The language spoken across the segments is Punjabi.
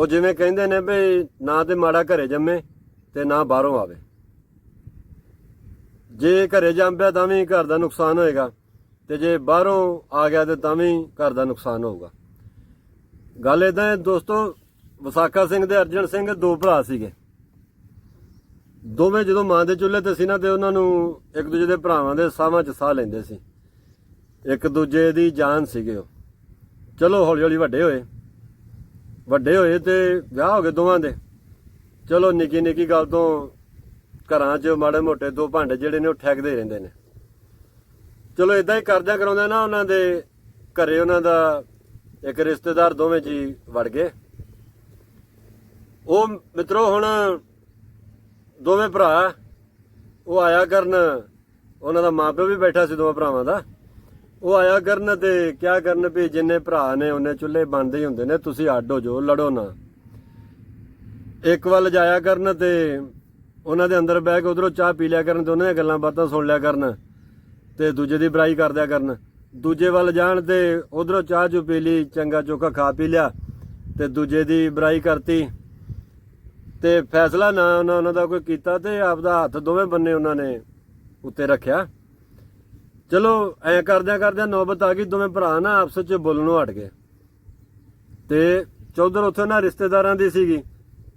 ਉਹ ਜਿਵੇਂ ਕਹਿੰਦੇ ਨੇ ਵੀ ਨਾ ਤੇ ਮਾੜਾ ਘਰੇ ਜੰਮੇ ਤੇ ਨਾ ਬਾਹਰੋਂ ਆਵੇ। ਜੇ ਘਰੇ ਜੰਮਿਆ ਤਾਂ ਵੀ ਘਰ ਦਾ ਨੁਕਸਾਨ ਹੋਏਗਾ ਤੇ ਜੇ ਬਾਹਰੋਂ ਆ ਗਿਆ ਤੇ ਤਾਂ ਵੀ ਘਰ ਦਾ ਨੁਕਸਾਨ ਹੋਊਗਾ। ਗੱਲ ਇਦਾਂ ਹੈ, ਦੋਸਤੋ, ਵਿਸਾਖਾ ਸਿੰਘ ਤੇ ਅਰਜਨ ਸਿੰਘ ਦੋ ਭਰਾ ਸੀਗੇ। ਦੋਵੇਂ ਜਦੋਂ ਮਾਂ ਦੇ ਚੁੱਲ੍ਹੇ ਤੇ ਸੀ ਨਾ ਤੇ ਉਹਨਾਂ ਨੂੰ ਇੱਕ ਦੂਜੇ ਦੇ ਭਰਾਵਾਂ ਦੇ ਸਾਹਾਂ 'ਚ ਸਾਹ ਲੈਂਦੇ ਸੀ। ਇੱਕ ਦੂਜੇ ਦੀ ਜਾਨ ਸੀਗੇ ਉਹ। ਚਲੋ ਹੌਲੀ ਹੌਲੀ ਵੱਡੇ ਹੋਏ। ਵੱਡੇ ਹੋਏ ਤੇ ਵਿਆਹ ਹੋ ਗਏ ਦੋਵਾਂ ਦੇ। ਚਲੋ ਨਿੱਕੀ ਨਿੱਕੀ ਗੱਲ ਤੋਂ ਘਰਾਂ 'ਚ ਮਾੜੇ ਮੋਟੇ ਦੋ ਭਾਂਡੇ ਜਿਹੜੇ ਨੇ ਉਹ ਠੈਕਦੇ ਰਹਿੰਦੇ ਨੇ। ਚਲੋ ਇਦਾਂ ਹੀ ਕਰਜ਼ਾ ਕਰਾਉਂਦੇ ਨਾ ਉਹਨਾਂ ਦੇ ਘਰੇ, ਉਹਨਾਂ ਦਾ ਇੱਕ ਰਿਸ਼ਤੇਦਾਰ ਦੋਵੇਂ ਜੀ ਵੜ ਗਏ। ਉਹ ਮਿੱਤਰੋ ਹੁਣ ਦੋਵੇਂ ਭਰਾ, ਉਹ ਆਇਆ ਕਰਨ, ਉਹਨਾਂ ਦਾ ਮਾਪਿਓ ਵੀ ਬੈਠਾ ਸੀ ਦੋਵਾਂ ਭਰਾਵਾਂ ਦਾ। ਉਹ ਆਇਆ ਕਰਨ ਤੇ ਕਿਆ ਕਰਨ ਵੀ ਜਿੰਨੇ ਭਰਾ ਨੇ, ਉਹਨੇ ਚੁੱਲ੍ਹੇ ਬਣਦੇ ਹੀ ਹੁੰਦੇ ਨੇ, ਤੁਸੀਂ ਅੱਡ ਹੋ ਜਾਓ, ਲੜੋ ਨਾ। ਇੱਕ ਵੱਲ ਜਾਇਆ ਕਰਨ ਤੇ ਉਹਨਾਂ ਦੇ ਅੰਦਰ ਬਹਿ ਕੇ ਉਧਰੋਂ ਚਾਹ ਪੀ ਲਿਆ ਕਰਨ ਤੇ ਉਹਨਾਂ ਦੀਆਂ ਗੱਲਾਂ ਬਾਤਾਂ ਸੁਣ ਲਿਆ ਕਰਨ ਤੇ ਦੂਜੇ ਦੀ ਬੁਰਾਈ ਕਰਦਿਆ ਕਰਨ। ਦੂਜੇ ਵੱਲ ਜਾਣ ਤੇ ਉਧਰੋਂ ਚਾਹ ਚੁ ਪੀ ਲਈ, ਚੰਗਾ ਚੋਖਾ ਖਾ ਪੀ ਲਿਆ ਤੇ ਦੂਜੇ ਦੀ ਬੁਰਾਈ ਕਰਤੀ। ਤੇ ਫੈਸਲਾ ਨਾ ਉਹਨਾਂ ਉਹਨਾਂ ਦਾ ਕੋਈ ਕੀਤਾ ਤੇ ਆਪਦਾ ਹੱਥ ਦੋਵੇਂ ਬੰਨੇ ਉਹਨਾਂ ਨੇ ਉੱਤੇ ਰੱਖਿਆ। ਚਲੋ, ਐ ਕਰਦਿਆਂ ਕਰਦਿਆਂ ਨੌਬਤ ਆ ਗਈ, ਦੋਵੇਂ ਭਰਾ ਨਾ ਆਪਸ ਵਿੱਚ ਬੋਲਣੋਂ ਹਟ ਗਏ। ਤੇ ਚੌਧਰ ਉੱਥੇ ਨਾ ਰਿਸ਼ਤੇਦਾਰਾਂ ਦੀ ਸੀਗੀ।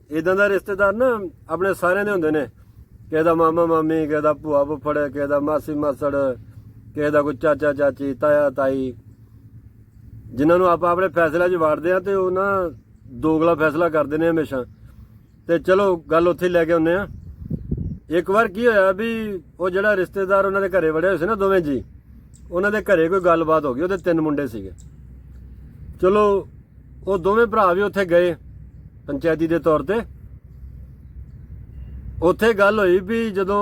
ਇਦਾਂ ਦਾ ਰਿਸ਼ਤੇਦਾਰ ਨਾ ਆਪਣੇ ਸਾਰਿਆਂ ਦੇ ਹੁੰਦੇ ਨੇ। ਕਿਸੇ ਦਾ ਮਾਮਾ, ਮਾਮੀ, ਕਿਸੇ ਦਾ ਭੂਆ ਫੁੱਫੜ, ਕਿਸੇ ਦਾ ਮਾਸੀ, ਮਾਸੜ, ਕਿਸੇ ਦਾ ਕੋਈ ਚਾਚਾ, ਚਾਚੀ, ਤਾਇਆ, ਤਾਈ। ਜਿਨ੍ਹਾਂ ਨੂੰ ਆਪਾਂ ਆਪਣੇ ਫੈਸਲਿਆਂ 'ਚ ਵਾੜਦੇ ਆ ਤੇ ਉਹ ਨਾ ਦੋਗਲਾ ਫੈਸਲਾ ਕਰਦੇ ਨੇ ਹਮੇਸ਼ਾ। ਤੇ ਚਲੋ, ਗੱਲ ਉੱਥੇ ਹੀ ਲੈ ਕੇ ਆਉਂਦੇ ਆ ਇੱਕ ਵਾਰ ਕੀ ਹੋਇਆ ਵੀ ਉਹ ਜਿਹੜਾ ਰਿਸ਼ਤੇਦਾਰ ਉਹਨਾਂ ਦੇ ਘਰੇ ਵੜੇ ਹੋਏ ਸੀ ਨਾ ਦੋਵੇਂ ਜੀ, ਉਹਨਾਂ ਦੇ ਘਰੇ ਕੋਈ ਗੱਲਬਾਤ ਹੋ ਗਈ, ਉਹਦੇ ਤਿੰਨ ਮੁੰਡੇ ਸੀਗੇ। ਚਲੋ, ਉਹ ਦੋਵੇਂ ਭਰਾ ਵੀ ਉੱਥੇ ਗਏ ਪੰਚਾਇਤੀ ਦੇ ਤੌਰ ਤੇ। ਉੱਥੇ ਗੱਲ ਹੋਈ ਵੀ ਜਦੋਂ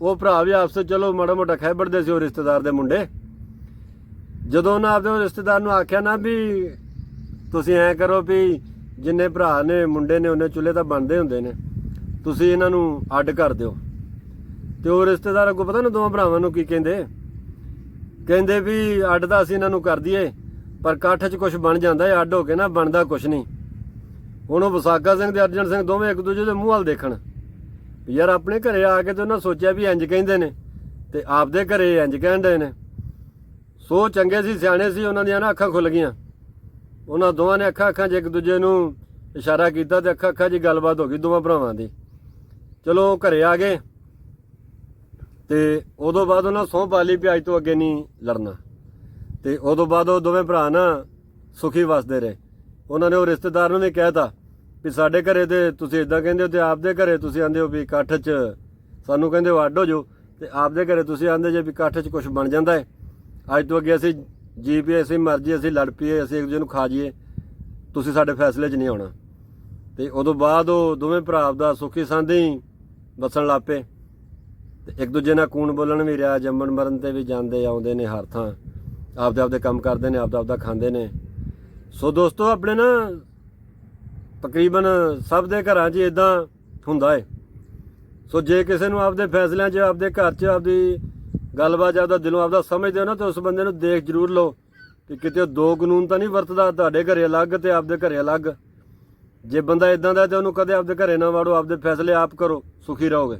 ਉਹ ਭਰਾ ਵੀ ਆਪਸ ਵਿੱਚ ਚਲੋ ਮਾੜਾ ਮੋਟਾ ਖੈਬੜਦੇ ਸੀ ਉਹ ਰਿਸ਼ਤੇਦਾਰ ਦੇ ਮੁੰਡੇ, ਜਦੋਂ ਉਹਨਾਂ ਆਪਦੇ ਰਿਸ਼ਤੇਦਾਰ ਨੂੰ ਆਖਿਆ ਨਾ ਵੀ ਤੁਸੀਂ ਐਂ ਕਰੋ ਵੀ ਜਿੰਨੇ ਭਰਾ ਨੇ, ਮੁੰਡੇ ਨੇ, ਉਹਨੇ ਚੁੱਲ੍ਹੇ ਤਾਂ ਬਣਦੇ ਹੁੰਦੇ ਨੇ। ਤੁਸੀਂ ਇਹਨਾਂ ਨੂੰ ਅੱਡ ਕਰ ਦਿਓ। ਤੇ ਉਹ ਰਿਸ਼ਤੇਦਾਰ ਅੱਗੋਂ ਪਤਾ ਨਾ ਦੋਵਾਂ ਭਰਾਵਾਂ ਨੂੰ ਕੀ ਕਹਿੰਦੇ? ਕਹਿੰਦੇ ਵੀ ਅੱਡ ਤਾਂ ਅਸੀਂ ਇਹਨਾਂ ਨੂੰ ਕਰ ਦਈਏ, ਪਰ ਇਕੱਠ 'ਚ ਕੁਝ ਬਣ ਜਾਂਦਾ ਹੈ, ਅੱਡ ਹੋ ਕੇ ਨਾ ਬਣਦਾ ਕੁਝ ਨਹੀਂ। ਹੁਣ ਉਹ ਵਿਸਾਖਾ ਸਿੰਘ ਤੇ ਅਰਜਨ ਸਿੰਘ ਦੋਵੇਂ ਇੱਕ ਦੂਜੇ ਦੇ ਮੂੰਹ ਵੱਲ ਦੇਖਣ। ਯਾਰ ਆਪਣੇ ਘਰੇ ਆ ਕੇ ਤੇ ਉਹਨਾਂ ਸੋਚਿਆ ਵੀ ਇੰਜ ਕਹਿੰਦੇ ਨੇ, ਤੇ ਆਪਦੇ ਘਰੇ ਇੰਜ ਕਹਿੰਦੇ ਨੇ। ਸੋ ਚੰਗੇ ਸੀ, ਸਿਆਣੇ ਸੀ, ਉਹਨਾਂ ਦੀਆਂ ਨਾ ਅੱਖਾਂ ਖੁੱਲ ਗਈਆਂ। ਉਹਨਾਂ ਦੋਵਾਂ ਨੇ ਅੱਖਾਂ ਅੱਖਾਂ 'ਚ ਇੱਕ ਦੂਜੇ ਨੂੰ ਇਸ਼ਾਰਾ ਕੀਤਾ ਤੇ ਅੱਖਾਂ ਅੱਖਾਂ 'ਚ ਗੱਲਬਾਤ ਹੋ ਗਈ ਦੋਵਾਂ ਭਰਾਵਾਂ ਦੀ। ਚਲੋ ਉਹ ਘਰੇ ਆ ਗਏ। ਤੇ ਉਦੋਂ ਬਾਅਦ ਉਹਨਾਂ ਸਹੁੰ ਪਾ ਲਈ ਵੀ ਅੱਜ ਤੋਂ ਅੱਗੇ ਨਹੀਂ ਲੜਨਾ। ਤੇ ਉਦੋਂ ਬਾਅਦ ਉਹ ਦੋਵੇਂ ਭਰਾ ਨਾ ਸੁਖੀ ਵਸਦੇ ਰਹੇ। ਉਹਨਾਂ ਨੇ ਉਹ ਰਿਸ਼ਤੇਦਾਰ ਨੂੰ ਵੀ ਕਹਿਤਾ ਵੀ ਸਾਡੇ ਘਰੇ ਤੇ ਤੁਸੀਂ ਇਦਾਂ ਕਹਿੰਦੇ ਹੋ ਤੇ ਆਪਦੇ ਘਰੇ ਤੁਸੀਂ ਆਂਦੇ ਹੋ ਵੀ ਇਕੱਠ 'ਚ ਸਾਨੂੰ ਕਹਿੰਦੇ ਹੋ ਅੱਡ ਹੋ ਜਾਓ ਤੇ ਆਪਦੇ ਘਰੇ ਤੁਸੀਂ ਆਂਦੇ ਜੇ ਵੀ ਇਕੱਠ 'ਚ ਕੁਝ ਬਣ ਜਾਂਦਾ ਹੈ। ਅੱਜ ਤੋਂ ਅੱਗੇ ਅਸੀਂ ਜੀ ਪੀ ਅਸੀਂ ਮਰਜ਼ੀ, ਅਸੀਂ ਲੜ ਪਈਏ ਅਸੀਂ ਇੱਕ ਦੂਜੇ ਨੂੰ ਖਾ ਜਾਈਏ। ਤੁਸੀਂ ਸਾਡੇ ਫੈਸਲੇ 'ਚ ਨਹੀਂ ਆਉਣਾ। ਤੇ ਉਦੋਂ ਬਾਅਦ ਉਹ ਦੋਵੇਂ ਭਰਾ ਆਪਦਾ ਸੁਖੀ ਸਾਂਦੇ ਹੀ ਲੱਪੇ ਤੇ ਇੱਕ ਦੂਜੇ ਨਾਲ ਕੂਣ ਬੋਲਣ ਵੀ ਰਿਹਾ, ਜੰਮਣ ਮਰਨ ਤੇ ਵੀ ਜਾਂਦੇ ਆਉਂਦੇ ਨੇ ਹਰ ਥਾਂ। ਆਪਦੇ ਆਪਦੇ ਕੰਮ ਕਰਦੇ ਨੇ, ਆਪਦਾ ਆਪਦਾ ਖਾਂਦੇ ਨੇ। ਸੋ ਦੋਸਤੋ, ਆਪਣੇ ਨਾ ਤਕਰੀਬਨ ਸਭ ਦੇ ਘਰਾਂ 'ਚ ਇਦਾਂ ਹੁੰਦਾ ਏ। ਸੋ ਜੇ ਕਿਸੇ ਨੂੰ ਆਪਦੇ ਫੈਸਲਿਆਂ 'ਚ, ਆਪਦੇ ਘਰ 'ਚ, ਆਪਦੀ ਗੱਲਬਾਤ 'ਚ, ਆਪਦਾ ਦਿਲੋਂ ਆਪਦਾ ਸਮਝਦੇ ਹੋ ਨਾ, ਤਾਂ ਉਸ ਬੰਦੇ ਨੂੰ ਦੇਖ ਜ਼ਰੂਰ ਲਓ ਕਿ ਕਿਤੇ ਉਹ ਦੋ ਕਾਨੂੰਨ ਤਾਂ ਨਹੀਂ ਵਰਤਦਾ, ਤੁਹਾਡੇ ਘਰੇ ਅਲੱਗ ਤੇ ਆਪਦੇ ਘਰੇ ਅਲੱਗ। ਜੇ ਬੰਦਾ ਇਦਾਂ ਦਾ ਹੈ ਤੇ ਉਹਨੂੰ ਕਦੇ ਆਪਦੇ ਘਰੇ ਨਾ ਵਾੜੋ, ਆਪਦੇ ਫੈਸਲੇ ਆਪ ਕਰੋ, ਸੁਖੀ ਰਹੋਗੇ।